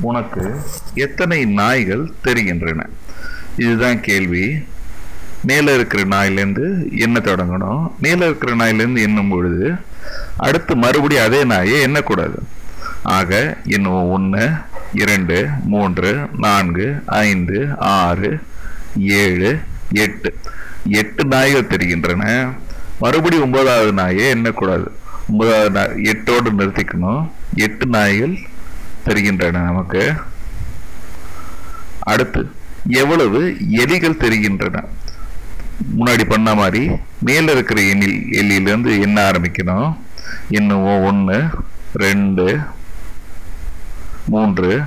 உனக்கு எத்தனை நாய்கள் தெரிகின்றன? இதுதான் கேள்வி. மேலே இருக்கிற நாயிலேருந்து என்ன தொடங்கணும்? மேலே இருக்கிற நாயிலேருந்து என்னும் பொழுது அடுத்து மறுபடியும் அதே நாயை எண்ணக்கூடாது. ஆக இன்னும் ஒன்று இரண்டு மூன்று நான்கு ஐந்து ஆறு ஏழு எட்டு. எட்டு நாய்கள் தெரிகின்றன. மறுபடியும் ஒன்பதாவது நாயை எண்ணக்கூடாது. ஒன்பதாவது நாய் எட்டோடு நிறுத்திக்கணும். எட்டு நாய்கள் தெரிகின்றன நமக்கு. அடுத்து எவ்வளவு எலிகள் தெரிகின்றன? முன்னாடி பண்ண மாதிரி மேல இருக்கிற எண்ணில் எல்லியிலேருந்து எண்ண ஆரம்பிக்கணும்? இன்னும் ஒன்று ரெண்டு மூன்று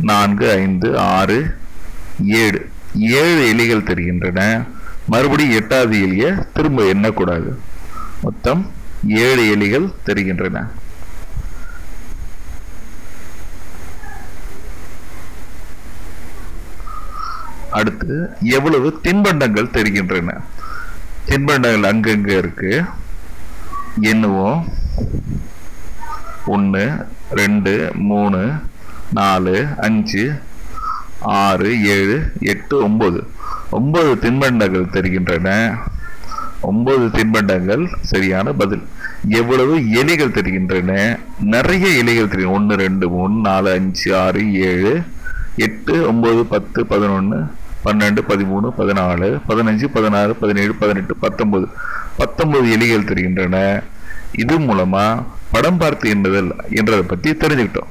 நான்கு ஐந்து ஆறு ஏழு. ஏழு எலிகள் தெரிகின்றன. மறுபடியும் எட்டாவது எலியை திரும்ப எண்ணக்கூடாது. மொத்தம் ஏழு எலிகள் தெரிகின்றன. அடுத்து எவ்வளவு தின்பண்டங்கள் தெரிகின்றன? தின்பண்டங்கள் அங்கங்க இருக்கு. என்னவோ? ஒன்று ரெண்டு மூணு நாலு அஞ்சு ஆறு ஏழு எட்டு ஒம்பது ஒன்பது தின்பண்டங்கள் தெரிகின்றன. ஒன்பது தின்பண்டங்கள் சரியான பதில். எவ்வளவு எலிகள் தெரிகின்றன? நிறைய இலைகள் தெரியும் ஒன்று ரெண்டு மூணு நாலு அஞ்சு ஆறு ஏழு எட்டு ஒம்பது பத்து பதினொன்று பன்னெண்டு பதிமூணு பதினாலு பதினஞ்சு பதினாறு பதினேழு பதினெட்டு பத்தொன்பது. பத்தொன்பது எலிகள் தெரிகின்றன. இது மூலமா படம் பார்த்து எண்ணுதல் என்றதை பற்றி தெரிஞ்சுக்கிட்டோம்.